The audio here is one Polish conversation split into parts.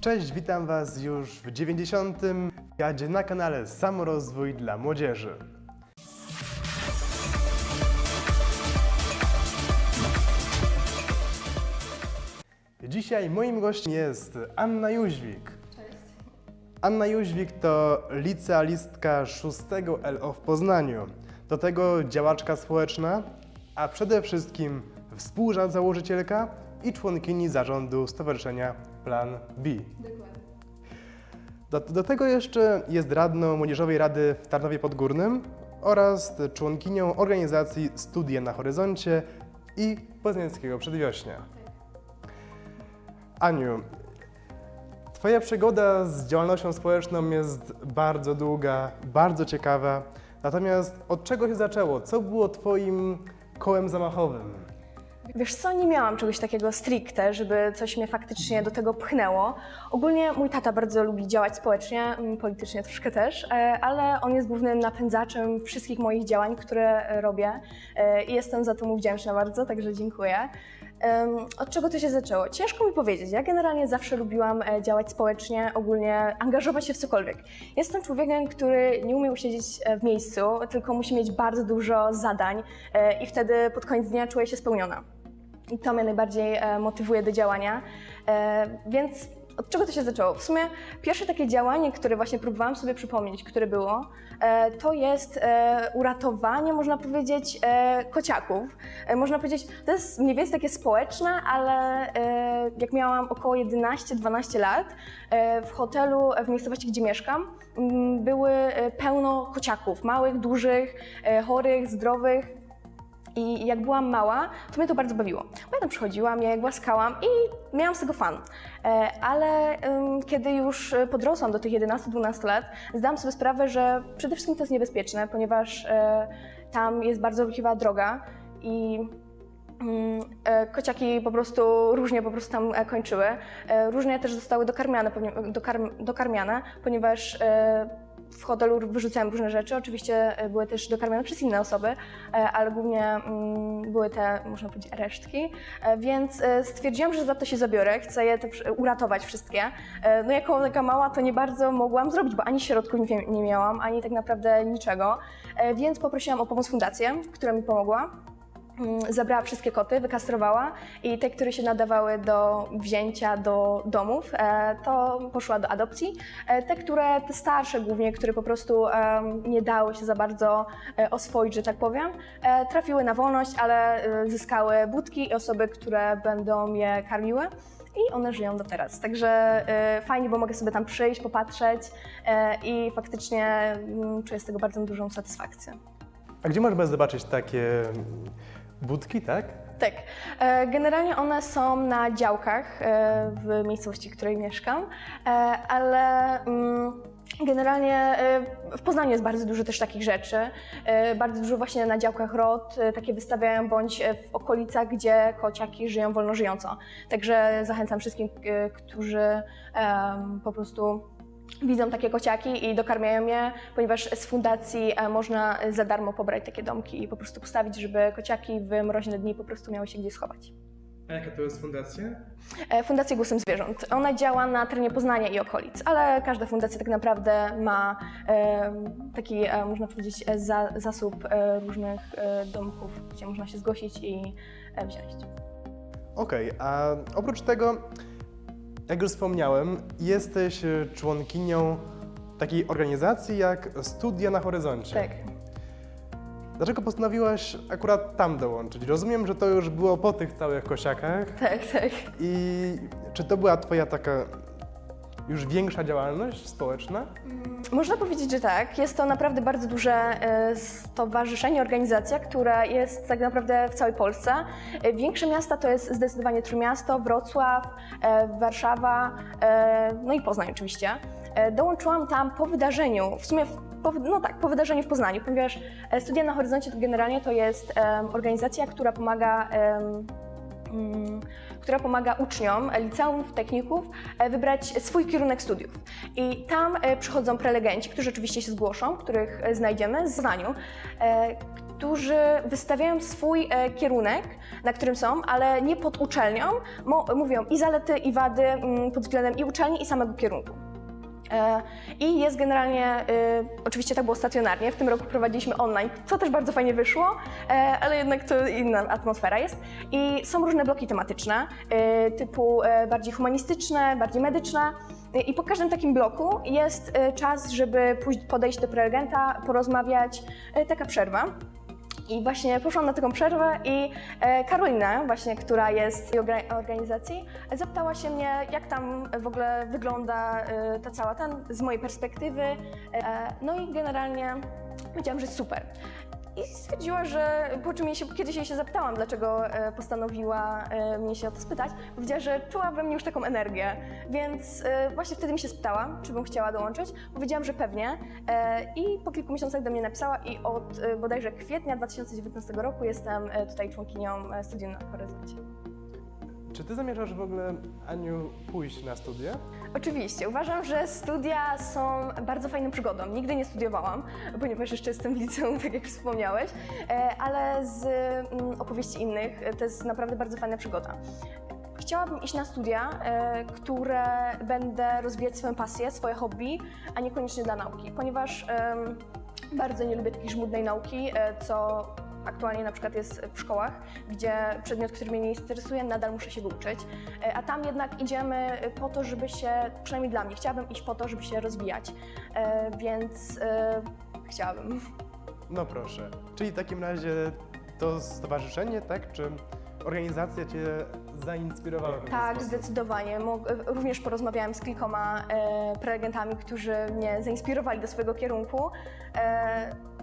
Cześć, witam Was już w 90. jadzie na kanale Samorozwój dla Młodzieży. Dzisiaj moim gościem jest Anna Jóźwik. Anna Jóźwik to licealistka 6 LO w Poznaniu. Do tego działaczka społeczna, a przede wszystkim współzałożycielka i członkini zarządu Stowarzyszenia Plan B. Dokładnie. Do, do tego jeszcze jest radną Młodzieżowej Rady w Tarnowie Podgórnym oraz członkinią organizacji Studie na Horyzoncie i Poznańskiego Przedwiośnia. Aniu, Twoja przygoda z działalnością społeczną jest bardzo długa, bardzo ciekawa. Natomiast od czego się zaczęło? Co było Twoim kołem zamachowym? Wiesz co, nie miałam czegoś takiego stricte, żeby coś mnie faktycznie do tego pchnęło. Ogólnie mój tata bardzo lubi działać społecznie, mm, politycznie troszkę też, e, ale on jest głównym napędzaczem wszystkich moich działań, które robię e, i jestem za to mu wdzięczna bardzo, także dziękuję. Od czego to się zaczęło? Ciężko mi powiedzieć. Ja generalnie zawsze lubiłam e, działać społecznie, ogólnie angażować się w cokolwiek. Jestem człowiekiem, który nie umie usiedzieć w miejscu, tylko musi mieć bardzo dużo zadań i wtedy pod koniec dnia czuję się spełniona. I to mnie najbardziej e, motywuje do działania. E, więc od czego to się zaczęło? W sumie pierwsze takie działanie, które właśnie próbowałam sobie przypomnieć, które było, e, to jest e, uratowanie, można powiedzieć, e, kociaków. E, można powiedzieć, to jest mniej więcej takie społeczne, ale e, jak miałam około 11-12 lat, e, w hotelu w miejscowości, gdzie mieszkam, m, były e, pełno kociaków, małych, dużych, e, chorych, zdrowych. I jak byłam mała, to mnie to bardzo bawiło. Bo ja tam przychodziłam, je głaskałam i miałam z tego fan. E, Ale kiedy już e, podrosłam do tych 11-12 lat, zdałam sobie sprawę, że przede wszystkim to jest niebezpieczne, ponieważ e, tam jest bardzo ruchliwa droga i mm, kociaki po prostu różnie po prostu tam kończyły. Różnie też zostały dokarmiane, dokarmiane ponieważ w hotelu wyrzucałem różne rzeczy. Oczywiście e, były też dokarmiane przez inne osoby, e, ale głównie mm, były te, można powiedzieć, resztki. E, Więc stwierdziłam, że za to się zabiorę, chcę je uratować wszystkie. No jako taka mała to nie bardzo mogłam zrobić, bo ani środków nie, miałam, ani tak naprawdę niczego. Więc poprosiłam o pomoc fundację, która mi pomogła. Mm, Zabrała wszystkie koty, wykastrowała i te, które się nadawały do wzięcia do domów, e, to poszła do adopcji. E, Te, które, te starsze głównie, które po prostu nie dały się za bardzo e, oswoić, że tak powiem, trafiły na wolność, ale zyskały budki i osoby, które będą je karmiły. I one żyją do teraz. Także e, fajnie, bo mogę sobie tam przyjść, popatrzeć e, i faktycznie mm, czuję z tego bardzo dużą satysfakcję. A gdzie można zobaczyć takie budki, tak? Tak. E, Generalnie one są na działkach e, w miejscowości, w której mieszkam, e, ale mm, generalnie w Poznaniu jest bardzo dużo też takich rzeczy. Bardzo dużo właśnie na działkach ROT takie wystawiają, bądź w okolicach, gdzie kociaki żyją wolno żyjąco. Także zachęcam wszystkim, którzy po prostu widzą takie kociaki i dokarmiają je, ponieważ z fundacji e, można za darmo pobrać takie domki i po prostu postawić, żeby kociaki w mroźne dni po prostu miały się gdzie schować. A jaka to jest fundacja? E, Fundacja Głosem Zwierząt. Ona działa na terenie Poznania i okolic, ale każda fundacja tak naprawdę ma e, taki, można powiedzieć, za, zasób różnych domków, gdzie można się zgłosić i wziąć. Okej, a oprócz tego, jak już wspomniałem, jesteś e, członkinią takiej organizacji jak Studia na Horyzoncie. Tak. Dlaczego postanowiłaś akurat tam dołączyć? Rozumiem, że to już było po tych całych kosiakach. Tak, tak. I czy to była Twoja taka już większa działalność społeczna? Można powiedzieć, że tak. Jest to naprawdę bardzo duże e, stowarzyszenie, organizacja, która jest tak naprawdę w całej Polsce. E, Większe miasta to jest zdecydowanie Trójmiasto, Wrocław, e, Warszawa, no i Poznań oczywiście. Dołączyłam tam po wydarzeniu, w sumie po, no tak, po wydarzeniu w Poznaniu, ponieważ Studia na Horyzoncie to generalnie to jest organizacja, która pomaga która pomaga uczniom liceumów, techników e, wybrać swój kierunek studiów. I tam e, przychodzą prelegenci, którzy oczywiście się zgłoszą, których e, znajdziemy w zdaniu, e, którzy wystawiają swój kierunek, na którym są, ale nie pod uczelnią. Mówią i zalety, i wady mm, pod względem i uczelni, i samego kierunku. E, I jest generalnie, e, oczywiście tak było stacjonarnie, w tym roku prowadziliśmy online, co też bardzo fajnie wyszło, e, ale jednak to inna atmosfera jest. I są różne bloki tematyczne, typu bardziej humanistyczne, bardziej medyczne. I po każdym takim bloku jest czas, żeby podejść do prelegenta, porozmawiać, taka przerwa. I właśnie poszłam na taką przerwę i e, Karolina, właśnie, która jest orga- organizacji, zapytała się mnie, jak tam w ogóle wygląda e, ta cała ten z mojej perspektywy. E, no i generalnie powiedziałam, że super. I stwierdziła, że po czym się, kiedyś jej się zapytałam, dlaczego e, postanowiła e, mnie się o to spytać, powiedziała, że czuła we mnie już taką energię, więc e, właśnie wtedy mi się spytała, czy bym chciała dołączyć. Powiedziałam, że pewnie i po kilku miesiącach do mnie napisała i od bodajże kwietnia 2019 roku jestem tutaj członkinią Studium na Horyzoncie. Czy ty zamierzasz w ogóle, Aniu, pójść na studia? Oczywiście, uważam, że studia są bardzo fajną przygodą. Nigdy nie studiowałam, ponieważ jeszcze jestem w liceum, tak jak wspomniałeś, e, ale z mm, opowieści innych e, to jest naprawdę bardzo fajna przygoda. Chciałabym iść na studia, e, które będę rozwijać swoją pasję, swoje hobby, a niekoniecznie dla nauki, ponieważ bardzo nie lubię takiej żmudnej nauki, co aktualnie na przykład jest w szkołach, gdzie przedmiot, który mnie nie interesuje, nadal muszę się go uczyć. E, A tam jednak idziemy po to, żeby się, przynajmniej dla mnie, chciałabym iść po to, żeby się rozwijać. E, Więc e, chciałabym. No proszę. Czyli w takim razie to stowarzyszenie, tak? Czy organizacja cię zainspirowała? Tak, zdecydowanie. Również porozmawiałam z kilkoma prelegentami, którzy mnie zainspirowali do swojego kierunku.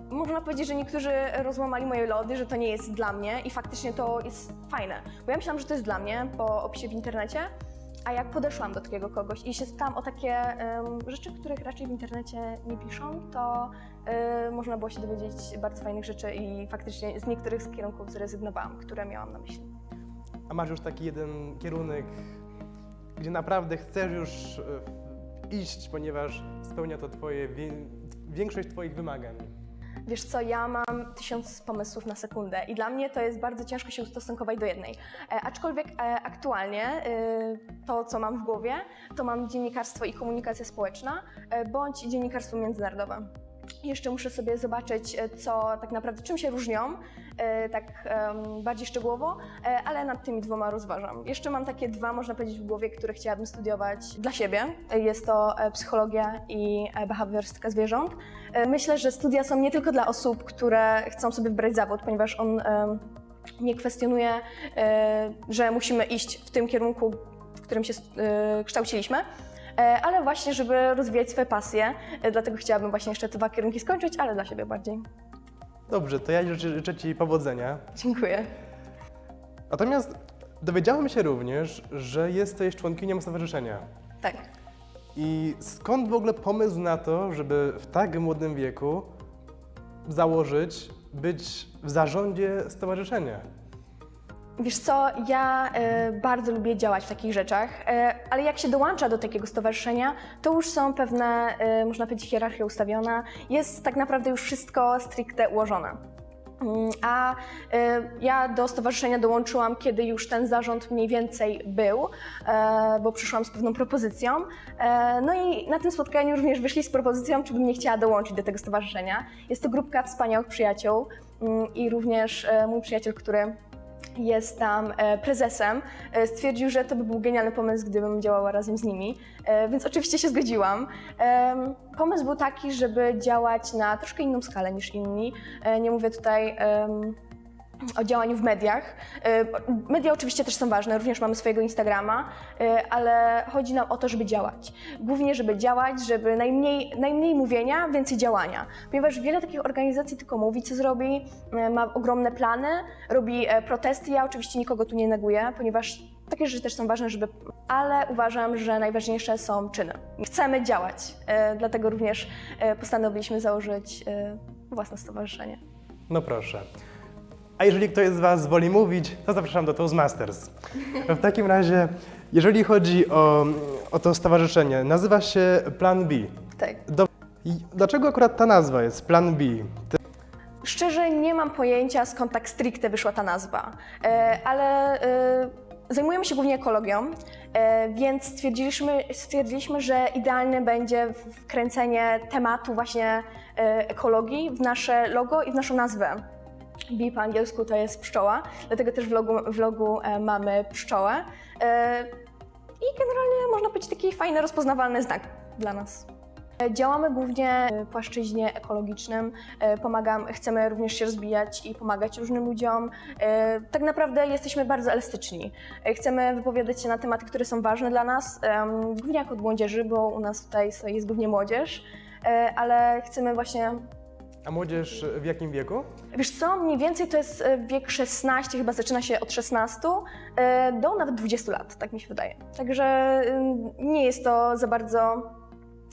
Można powiedzieć, że niektórzy rozłamali moje lody, że to nie jest dla mnie i faktycznie to jest fajne. Bo ja myślałam, że to jest dla mnie po opisie w internecie, a jak podeszłam do takiego kogoś i się spytałam o takie em, rzeczy, których raczej w internecie nie piszą, to e, można było się dowiedzieć bardzo fajnych rzeczy i faktycznie z niektórych z kierunków zrezygnowałam, które miałam na myśli. A masz już taki jeden kierunek, gdzie naprawdę chcesz już e, iść, ponieważ spełnia to twoje, większość twoich wymagań. Wiesz co, ja mam tysiąc pomysłów na sekundę i dla mnie to jest bardzo ciężko się ustosunkować do jednej. E, aczkolwiek e, aktualnie e, to, co mam w głowie, to mam dziennikarstwo i komunikacja społeczna e, bądź dziennikarstwo międzynarodowe. Jeszcze muszę sobie zobaczyć, e, co tak naprawdę, czym się różnią, e, tak bardziej szczegółowo, e, ale nad tymi dwoma rozważam. Jeszcze mam takie dwa, można powiedzieć, w głowie, które chciałabym studiować dla siebie. Jest to psychologia i behawiorystyka zwierząt. Myślę, że studia są nie tylko dla osób, które chcą sobie wybrać zawód, ponieważ on nie kwestionuje, że musimy iść w tym kierunku, w którym się kształciliśmy, ale właśnie, żeby rozwijać swoje pasje. E, Dlatego chciałabym właśnie jeszcze te dwa kierunki skończyć, ale dla siebie bardziej. Dobrze, to ja życzę, życzę ci powodzenia. Dziękuję. Natomiast dowiedziałem się również, że jesteś członkinią stowarzyszenia. Tak. I skąd w ogóle pomysł na to, żeby w tak młodym wieku założyć, być w zarządzie stowarzyszenia? Wiesz co, ja e, bardzo lubię działać w takich rzeczach, e, ale jak się dołącza do takiego stowarzyszenia, to już są pewne, e, można powiedzieć, hierarchia ustawiona. Jest tak naprawdę już wszystko stricte ułożone. Mm, A e, ja do stowarzyszenia dołączyłam, kiedy już ten zarząd mniej więcej był, e, bo przyszłam z pewną propozycją. E, No i na tym spotkaniu również wyszli z propozycją, czy bym nie chciała dołączyć do tego stowarzyszenia. Jest to grupka wspaniałych przyjaciół mm, i również mój przyjaciel, który jest tam e, prezesem, e, stwierdził, że to by był genialny pomysł, gdybym działała razem z nimi, e, więc oczywiście się zgodziłam. Pomysł był taki, żeby działać na troszkę inną skalę niż inni. Nie mówię tutaj o działaniu w mediach. E, Media oczywiście też są ważne, również mamy swojego Instagrama, e, ale chodzi nam o to, żeby działać. Głównie, żeby działać, żeby najmniej, najmniej mówienia, więcej działania. Ponieważ wiele takich organizacji tylko mówi, co zrobi, e, ma ogromne plany, robi protesty. Ja oczywiście nikogo tu nie neguję, ponieważ takie rzeczy też są ważne, żeby. Ale uważam, że najważniejsze są czyny. Chcemy działać, dlatego również postanowiliśmy założyć własne stowarzyszenie. No proszę. A jeżeli ktoś z Was woli mówić, to zapraszam do Toastmasters. W takim razie, jeżeli chodzi o, o to stowarzyszenie, nazywa się Plan B. Tak. Do, i dlaczego akurat ta nazwa jest Plan B? Ty, Szczerze nie mam pojęcia skąd tak stricte wyszła ta nazwa, e, ale e, zajmujemy się głównie ekologią, e, więc stwierdziliśmy, stwierdziliśmy, że idealne będzie wkręcenie tematu właśnie e, ekologii w nasze logo i w naszą nazwę. Bee po angielsku to jest pszczoła, dlatego też w logu, w logu e, mamy pszczołę. E, I generalnie można powiedzieć taki fajny, rozpoznawalny znak dla nas. E, Działamy głównie w płaszczyźnie ekologicznym, pomagam, chcemy również się rozwijać i pomagać różnym ludziom. Tak naprawdę jesteśmy bardzo elastyczni. Chcemy wypowiadać się na tematy, które są ważne dla nas, głównie jako od młodzieży, bo u nas tutaj jest głównie młodzież, ale chcemy właśnie A młodzież w jakim wieku? Wiesz co, mniej więcej to jest e, wiek 16, chyba zaczyna się od 16 e, do nawet 20 lat, tak mi się wydaje. Także ym, nie jest to za bardzo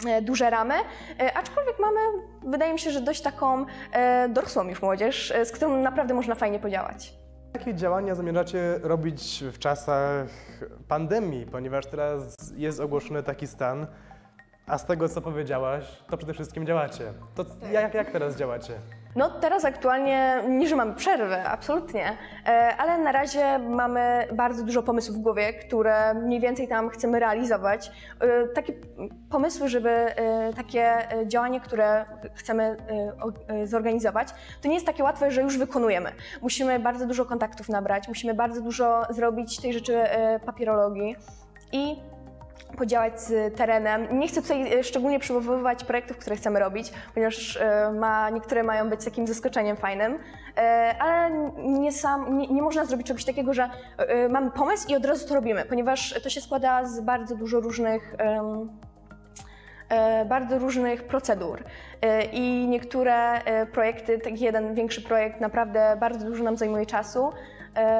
e, duże ramy, e, aczkolwiek mamy, wydaje mi się, że dość taką e, dorosłą już młodzież, e, z którą naprawdę można fajnie podziałać. Jakie działania zamierzacie robić w czasach pandemii, ponieważ teraz jest ogłoszony taki stan, a z tego co powiedziałaś, to przede wszystkim działacie. To jak, jak teraz działacie? No teraz aktualnie nie, że mamy przerwę, absolutnie, e, ale na razie mamy bardzo dużo pomysłów w głowie, które mniej więcej tam chcemy realizować. E, Takie pomysły, żeby e, takie e, działanie, które chcemy e, e, zorganizować, to nie jest takie łatwe, że już wykonujemy. Musimy bardzo dużo kontaktów nabrać, musimy bardzo dużo zrobić tej rzeczy e, papierologii i podziałać z terenem. Nie chcę tutaj e, szczególnie przywoływać projektów, które chcemy robić, ponieważ e, ma, niektóre mają być takim zaskoczeniem fajnym, e, ale nie, sam, nie, nie można zrobić czegoś takiego, że mamy pomysł i od razu to robimy, ponieważ to się składa z bardzo dużo różnych. bardzo różnych procedur i niektóre projekty, taki jeden większy projekt naprawdę bardzo dużo nam zajmuje czasu,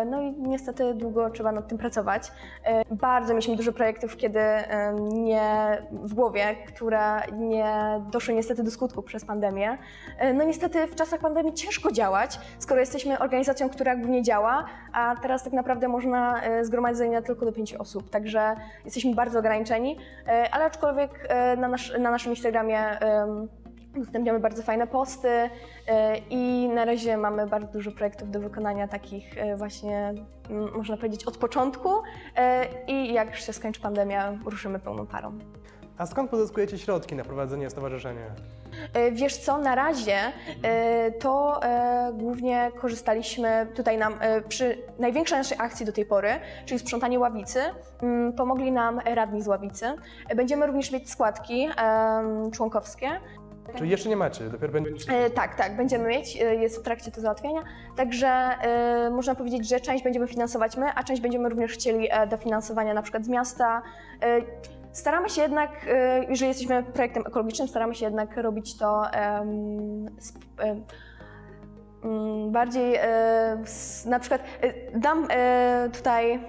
no i niestety długo trzeba nad tym pracować. E, Bardzo mieliśmy dużo projektów, kiedy e, nie w głowie, które nie doszły niestety do skutku przez pandemię. E, No niestety w czasach pandemii ciężko działać, skoro jesteśmy organizacją, która głównie działa, a teraz tak naprawdę można e, zgromadzenia tylko do pięciu osób, także jesteśmy bardzo ograniczeni, e, ale aczkolwiek e, na, nasz, na naszym Instagramie udostępniamy bardzo fajne posty e, i na razie mamy bardzo dużo projektów do wykonania takich e, właśnie, można powiedzieć, od początku e, i jak już się skończy pandemia, ruszymy pełną parą. A skąd pozyskujecie środki na prowadzenie stowarzyszenia? Wiesz co, na razie to głównie korzystaliśmy tutaj nam przy największej naszej akcji do tej pory, czyli sprzątanie ławicy, pomogli nam radni z ławicy. Będziemy również mieć składki członkowskie. Czyli jeszcze nie macie, dopiero będziecie. E, tak, tak, będziemy mieć, e, jest w trakcie to załatwienia. Także e, można powiedzieć, że część będziemy finansować my, a część będziemy również chcieli e, dofinansowania na przykład z miasta. E, staramy się jednak, e, jeżeli jesteśmy projektem ekologicznym, staramy się jednak robić to e, mm, bardziej, e, s- na przykład e, dam e, tutaj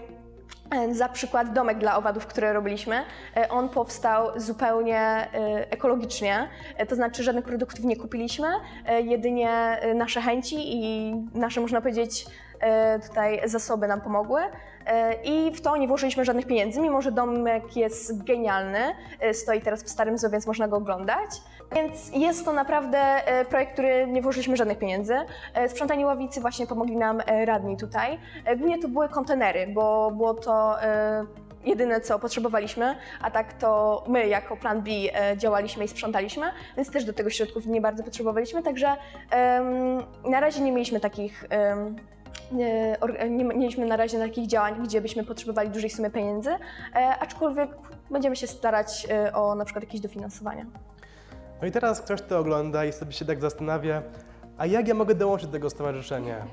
za przykład domek dla owadów, który robiliśmy. E, On powstał zupełnie e, ekologicznie, E, to znaczy żadnych produktów nie kupiliśmy, e, jedynie e, nasze chęci i nasze, można powiedzieć, e, tutaj zasoby nam pomogły. E, I w to nie włożyliśmy żadnych pieniędzy, mimo że domek jest genialny, e, stoi teraz w Starym Zoo, więc można go oglądać. Więc jest to naprawdę e, projekt, który nie włożyliśmy żadnych pieniędzy. E, Sprzątanie ławicy właśnie pomogli nam e, radni tutaj. Głównie to były kontenery, bo było to jedyne, co potrzebowaliśmy, a tak to my jako Plan B działaliśmy i sprzątaliśmy, więc też do tego środków nie bardzo potrzebowaliśmy, także na razie nie mieliśmy takich. nie, nie mieliśmy na razie takich działań, gdzie byśmy potrzebowali dużej sumy pieniędzy, aczkolwiek będziemy się starać o na przykład jakieś dofinansowania. No i teraz ktoś to ogląda i sobie się tak zastanawia, a jak ja mogę dołączyć do tego stowarzyszenia?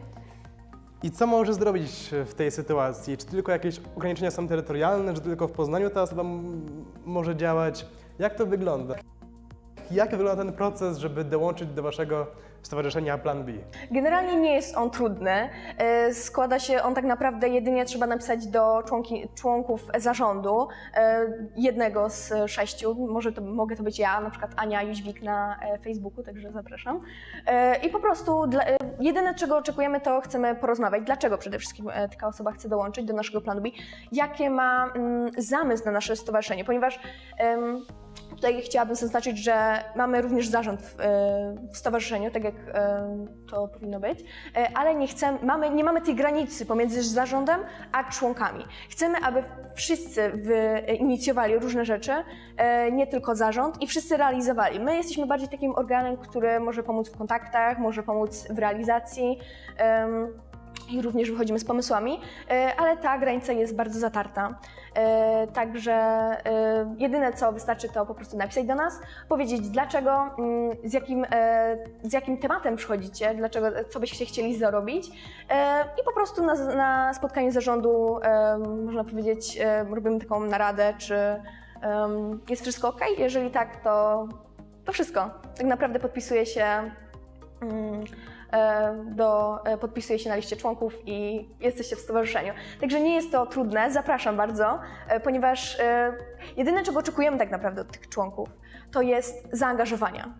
I co może zrobić w tej sytuacji? Czy tylko jakieś ograniczenia są terytorialne, czy tylko w Poznaniu ta osoba może działać? Jak to wygląda? Jak wygląda ten proces, żeby dołączyć do Waszego stowarzyszenia Plan B? Generalnie nie jest on trudny. E, Składa się on tak naprawdę jedynie trzeba napisać do członki, członków zarządu, e, jednego z sześciu, może to, mogę to być ja, na przykład Ania Jóźwik na e, Facebooku, także zapraszam. I po prostu dla, jedyne czego oczekujemy to chcemy porozmawiać, dlaczego przede wszystkim taka osoba chce dołączyć do naszego planu B, jakie ma mm, zamysł na nasze stowarzyszenie, ponieważ Tutaj chciałabym zaznaczyć, że mamy również zarząd w, e, w stowarzyszeniu, tak jak e, to powinno być, e, ale nie, chcemy, mamy, nie mamy tej granicy pomiędzy zarządem a członkami. Chcemy, aby wszyscy inicjowali różne rzeczy, nie tylko zarząd, i wszyscy realizowali. My jesteśmy bardziej takim organem, który może pomóc w kontaktach, może pomóc w realizacji. I również wychodzimy z pomysłami, e, ale ta granica jest bardzo zatarta. E, Także e, jedyne co wystarczy to po prostu napisać do nas, powiedzieć dlaczego, mm, z jakim, z jakim tematem przychodzicie, dlaczego, co byście chcieli zarobić i po prostu na, na spotkaniu zarządu, można powiedzieć, robimy taką naradę, czy jest wszystko ok. Jeżeli tak, to, to wszystko. Tak naprawdę podpisuje się mm, do, e, podpisuje się na liście członków i jesteście w stowarzyszeniu. Także nie jest to trudne, zapraszam bardzo, e, ponieważ e, jedyne, czego oczekujemy tak naprawdę od tych członków, to jest zaangażowania.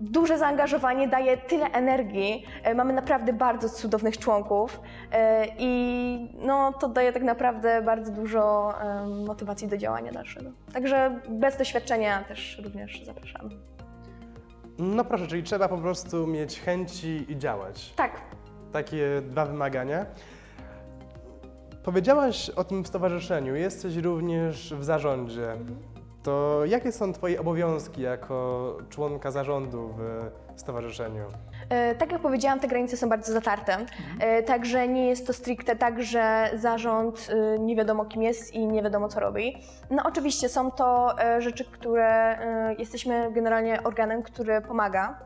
Duże zaangażowanie daje tyle energii. e, Mamy naprawdę bardzo cudownych członków e, i no, to daje tak naprawdę bardzo dużo motywacji do działania dalszego. Także bez doświadczenia też również zapraszamy. No proszę, czyli trzeba po prostu mieć chęci i działać. Tak, Takie dwa wymagania. Powiedziałaś o tym stowarzyszeniu, jesteś również w zarządzie. To jakie są Twoje obowiązki jako członka zarządu w stowarzyszeniu? E, Tak jak powiedziałam, te granice są bardzo zatarte. E, Także nie jest to stricte tak, że zarząd e, nie wiadomo kim jest i nie wiadomo co robi. No oczywiście są to rzeczy, które jesteśmy generalnie organem, który pomaga.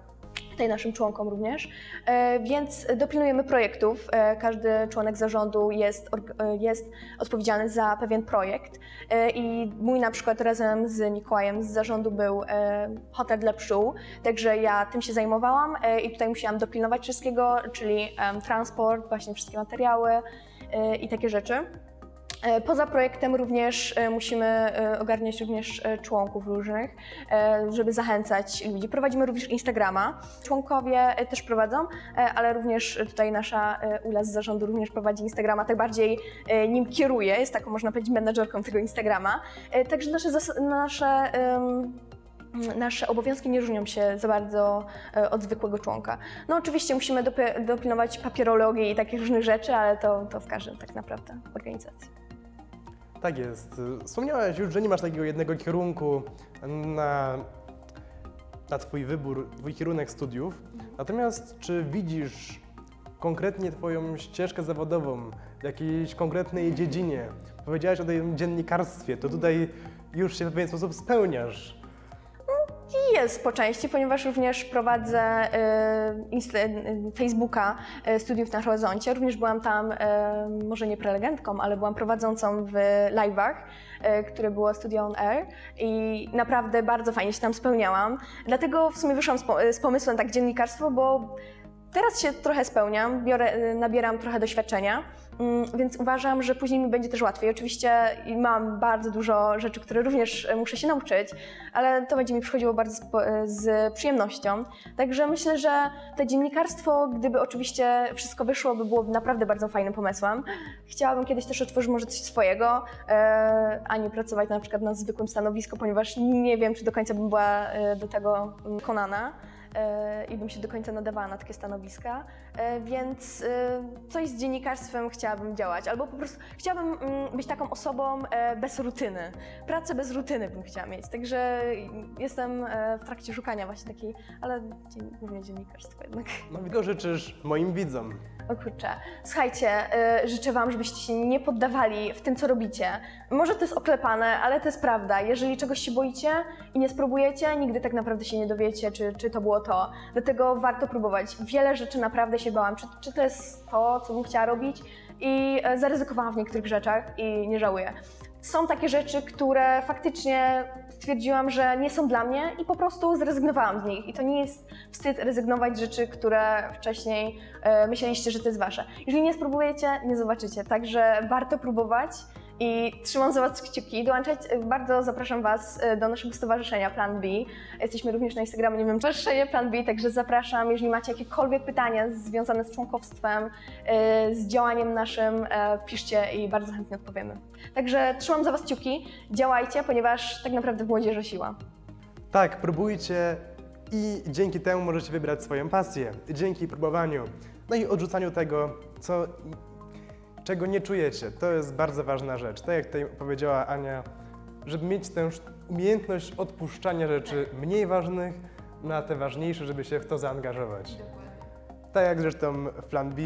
Tutaj naszym członkom również, E, więc dopilnujemy projektów. E, Każdy członek zarządu jest, e, jest odpowiedzialny za pewien projekt i mój na przykład razem z Mikołajem z zarządu był hotel dla pszczół, także ja tym się zajmowałam i tutaj musiałam dopilnować wszystkiego, czyli transport, właśnie wszystkie materiały i takie rzeczy. E, Poza projektem również e, musimy e, ogarniać również członków różnych, żeby zachęcać ludzi. Prowadzimy również Instagrama. Członkowie też prowadzą, ale również tutaj nasza Ula z zarządu również prowadzi Instagrama, tak bardziej nim kieruje, jest taką można powiedzieć menadżerką tego Instagrama. Także nasze, nasze nasze obowiązki nie różnią się za bardzo od zwykłego członka. No oczywiście musimy dopilnować papierologii i takich różnych rzeczy, ale to, to w każdym tak naprawdę organizacji. Tak jest. Wspomniałaś już, że nie masz takiego jednego kierunku na, na Twój wybór, Twój kierunek studiów. Natomiast czy widzisz konkretnie Twoją ścieżkę zawodową w jakiejś konkretnej dziedzinie? Powiedziałaś o tym dziennikarstwie, to tutaj już się w pewien sposób spełniasz. Jest po części, ponieważ również prowadzę e, inst- e, Facebooka Studiów na Horyzoncie. Również byłam tam, może nie prelegentką, ale byłam prowadzącą w live'ach, które było Studio on Air i naprawdę bardzo fajnie się tam spełniałam. Dlatego w sumie wyszłam z pomysłem tak dziennikarstwo, bo teraz się trochę spełniam, biorę, e, nabieram trochę doświadczenia. Mm, Więc uważam, że później mi będzie też łatwiej. Oczywiście mam bardzo dużo rzeczy, które również e, muszę się nauczyć, ale to będzie mi przychodziło bardzo z, z przyjemnością. Także myślę, że to dziennikarstwo, gdyby oczywiście wszystko wyszło, by było naprawdę bardzo fajnym pomysłem. Chciałabym kiedyś też otworzyć może coś swojego, e, a nie pracować na przykład na zwykłym stanowisku, ponieważ nie wiem, czy do końca bym była e, do tego mm, konana i bym się do końca nadawała na takie stanowiska, e, więc e, coś z dziennikarstwem chciałabym działać, albo po prostu chciałabym mm, być taką osobą e, bez rutyny. Pracę bez rutyny bym chciała mieć, także jestem e, w trakcie szukania właśnie takiej, ale głównie dziennikarstwo jednak. No i to życzysz moim widzom. O kurczę. Słuchajcie, życzę Wam, żebyście się nie poddawali w tym, co robicie. Może to jest oklepane, ale to jest prawda. Jeżeli czegoś się boicie i nie spróbujecie, nigdy tak naprawdę się nie dowiecie, czy, czy to było to. Dlatego warto próbować. Wiele rzeczy naprawdę się bałam. Czy, czy to jest to, co bym chciała robić? I e, zaryzykowałam w niektórych rzeczach i nie żałuję. Są takie rzeczy, które faktycznie stwierdziłam, że nie są dla mnie i po prostu zrezygnowałam z nich. I to nie jest wstyd rezygnować z rzeczy, które wcześniej e, myśleliście, że to jest wasze. Jeżeli nie spróbujecie, nie zobaczycie. Także warto próbować i trzymam za Was kciuki. Dołączać, bardzo zapraszam Was e, do naszego stowarzyszenia Plan B. Jesteśmy również na Instagramie, nie wiem, stowarzyszenie Plan B, także zapraszam. Jeżeli macie jakiekolwiek pytania związane z członkowstwem, e, z działaniem naszym, e, piszcie i bardzo chętnie odpowiemy. Także trzymam za Was kciuki, działajcie, ponieważ tak naprawdę w młodzieży siła. Tak, próbujcie i dzięki temu możecie wybrać swoją pasję. Dzięki próbowaniu, no i odrzucaniu tego, co, czego nie czujecie. To jest bardzo ważna rzecz. Tak jak tutaj powiedziała Ania, żeby mieć tę umiejętność odpuszczania rzeczy mniej ważnych na te ważniejsze, żeby się w to zaangażować. Tak jak zresztą w plan B,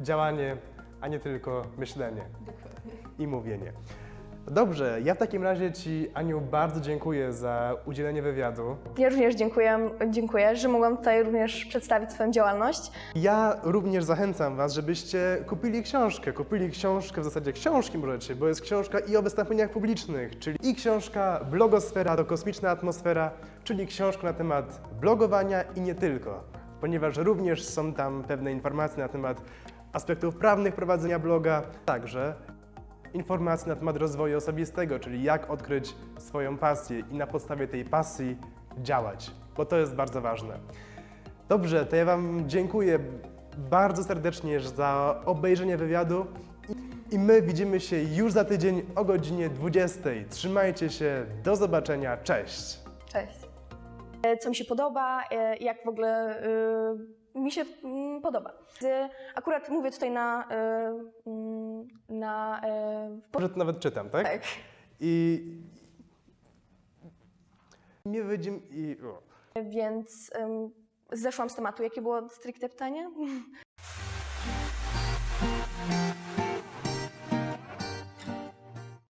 działanie, a nie tylko myślenie i mówienie. Dobrze, ja w takim razie Ci, Aniu, bardzo dziękuję za udzielenie wywiadu. Ja również dziękuję, dziękuję, że mogłam tutaj również przedstawić swoją działalność. Ja również zachęcam Was, żebyście kupili książkę. Kupili książkę, w zasadzie książki możecie, bo jest książka i o wystąpieniach publicznych, czyli i książka Blogosfera to kosmiczna atmosfera, czyli książka na temat blogowania i nie tylko, ponieważ również są tam pewne informacje na temat aspektów prawnych prowadzenia bloga, także informacje na temat rozwoju osobistego, czyli jak odkryć swoją pasję i na podstawie tej pasji działać, bo to jest bardzo ważne. Dobrze, to ja Wam dziękuję bardzo serdecznie za obejrzenie wywiadu i- my widzimy się już za tydzień o godzinie 20. Trzymajcie się, do zobaczenia, cześć! Cześć. E, Co mi się podoba, e, jak w ogóle e, mi się mm, podoba. E, Akurat mówię tutaj na. e, mm, na e, Może to nawet czytam, tak? tak. I... Nie wyjdziemy i... Więc em, zeszłam z tematu. Jakie było stricte pytanie?